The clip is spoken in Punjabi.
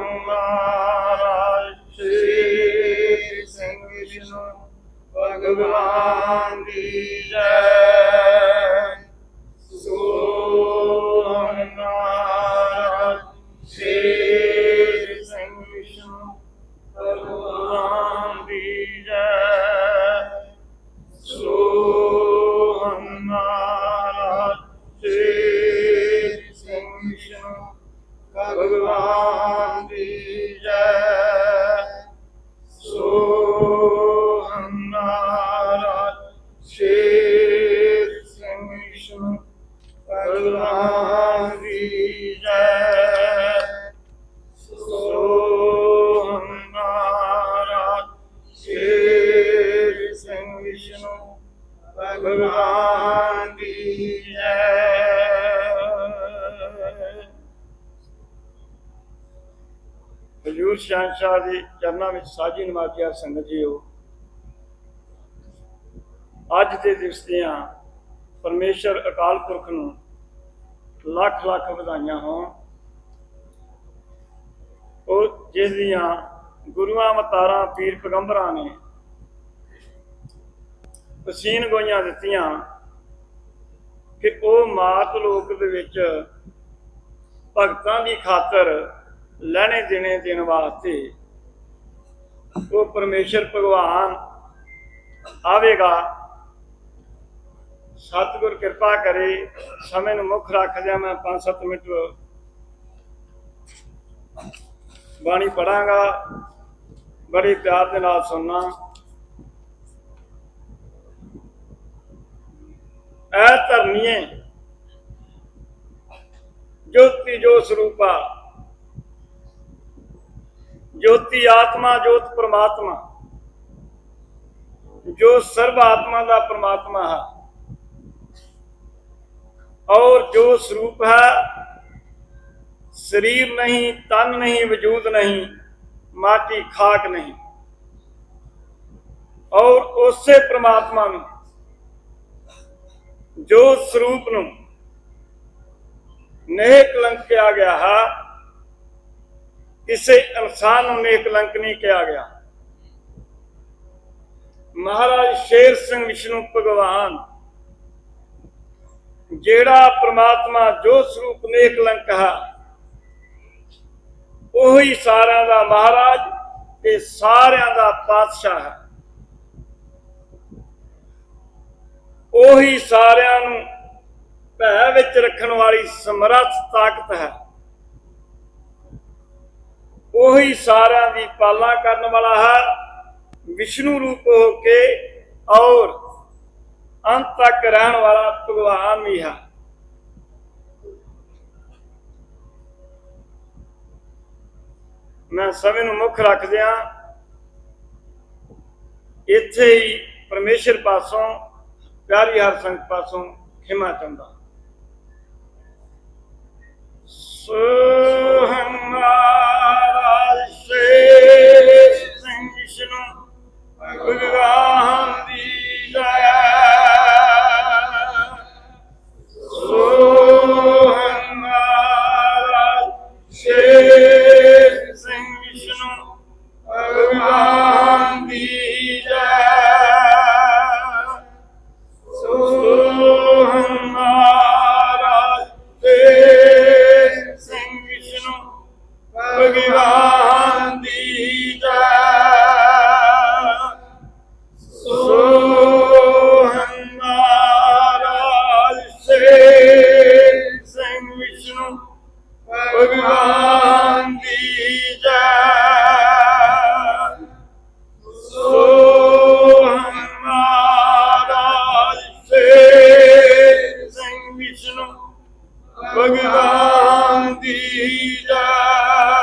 ਮਹਾਰਾਜ ਸ੍ਰੀ ਸਿੰਘ ਵਿਸ਼ਨੂੰ ਭਗਵਾਨ ਦੀ ਜੈ ਭਗਵਾਨ ਦੀ ਜੈ ਸੋ ਮਹਾਰਾਜ ਸ੍ਰੀ ਸਿੰਘ ਵਿਸ਼ਨੂੰ ਭਗਵਾਨ ਦੀ ਜੈ ਹਜੂਰ ਸ਼ਾਹ ਦੇ ਚਰਨਾਂ ਵਿੱਚ ਸਾਜੀ ਨਮਾਜ਼ੀਆ ਸੰਗਤ ਜੀਓ ਅੱਜ ਦੇ ਦਿਵਸ ਦੀਆਂ ਪਰਮੇਸ਼ਰ ਅਕਾਲ ਪੁਰਖ ਨੂੰ ਲੱਖ ਲੱਖ ਵਧਾਈਆਂ ਹੋਣ। ਉਹ ਜਿਸ ਦੀਆਂ ਗੁਰੂਆਂ ਮਤਾਰਾਂ ਪੀਰ ਪੈਗੰਬਰਾਂ ਨੇ ਪਸੀਨ ਗੋਈਆਂ ਦਿੱਤੀਆਂ ਕਿ ਉਹ ਮਾਤ ਲੋਕ ਦੇ ਵਿੱਚ ਭਗਤਾਂ ਦੀ ਖਾਤਰ ਲੈਣੇ ਦੇਣੇ ਦੇਣ ਵਾਸਤੇ ਉਹ ਪਰਮੇਸ਼ਰ ਭਗਵਾਨ ਆਵੇਗਾ। ਸਤਿਗੁਰ ਕਿਰਪਾ ਕਰੇ, ਸਮੇਂ ਨੂੰ ਮੁੱਖ ਰੱਖਦਿਆਂ ਮੈਂ 5-7 ਮਿੰਟ। ਬਾਣੀ ਪੜਾਂਗਾ, ਬੜੀ ਪਿਆਰ ਦੇ ਨਾਲ ਸੁਣਨਾ। ਐ ਧਰਨੀਏ, ਜੋਤੀ ਜੋ ਸਰੂਪਾ, ਜੋਤੀ ਆਤਮਾ, ਜੋਤ ਪ੍ਰਮਾਤਮਾ, ਜੋ ਸਰਬ ਆਤਮਾ ਦਾ ਪ੍ਰਮਾਤਮਾ ਹੈ। और जो स्वरूप है शरीर नहीं तन नहीं वजूद नहीं माटी खाक नहीं और ਉਸੇ ਪ੍ਰਮਾਤਮਾ ਨੂੰ ਜੋ ਸਰੂਪ ਨੂੰ ਨੇਕ ਕਲੰਕ ਕਿਹਾ ਗਿਆ ਹੈ ਕਿਸੇ ਇਨਸਾਨ ਨੂੰ ਨੇਕ ਕਲੰਕ ਨਹੀਂ ਕਿਹਾ ਗਿਆ ਮਹਾਰਾਜ ਸ਼ੇਰ ਸਿੰਘ ਵਿਸ਼ਨੂੰ ਭਗਵਾਨ ਜਿਹੜਾ ਪ੍ਰਮਾਤਮਾ ਜੋ ਸਰੂਪ ਨੇਕ ਕਲੰਕ ਹੈ, ਉਹੀ ਸਾਰਿਆਂ ਦਾ ਮਹਾਰਾਜ ਤੇ ਸਾਰਿਆਂ ਦਾ ਪਾਤਸ਼ਾਹ ਹੈ। ਉਹੀ ਸਾਰਿਆਂ ਨੂੰ ਭੈ ਵਿੱਚ ਰੱਖਣ ਵਾਲੀ ਸਮਰੱਥ ਤਾਕਤ ਹੈ। ਉਹੀ ਸਾਰਿਆਂ ਦੀ ਪਾਲਣਾ ਕਰਨ ਵਾਲਾ ਹੈ। ਵਿਸ਼ਨੂੰ ਰੂਪ ਹੋ ਕੇ ਔਰ ਅੰਤ ਤੱਕ ਰਹਿਣ ਵਾਲਾ ਭਗਵਾਨ ਵੀ ਹੈ। ਮੈਂ ਸਮੇਂ ਨੂੰ ਮੁੱਖ ਰੱਖਦਿਆਂ ਇੱਥੇ ਹੀ ਪਰਮੇਸ਼ਰ ਪਾਸੋਂ, ਪਿਆਰੀ ਹਰ ਸੰਗਤ ਪਾਸੋਂ ਖਿਮਾ ਚਾਹੁੰਦਾ ਸੋਹੰਗਾਰਾ ਸੇ ਸਿੰਘ ਵਿਸ਼ਨੂੰ ਭਗਵਾਨ ਦੀ ਜੈ ਸੇ ਸਿੰਘ ਵਿਸ਼ਨੂੰ ਭਗਵਾਨ ਦੀ ਜੈ ਸੋਹੰ ਮਹਾਰਾਜ ਤੇ ਸਿੰਘ ਵਿਸ਼ਨੂੰ ਭਗਵਾਨ ਭਗਵਾਨ ਦੀ ਜੈ।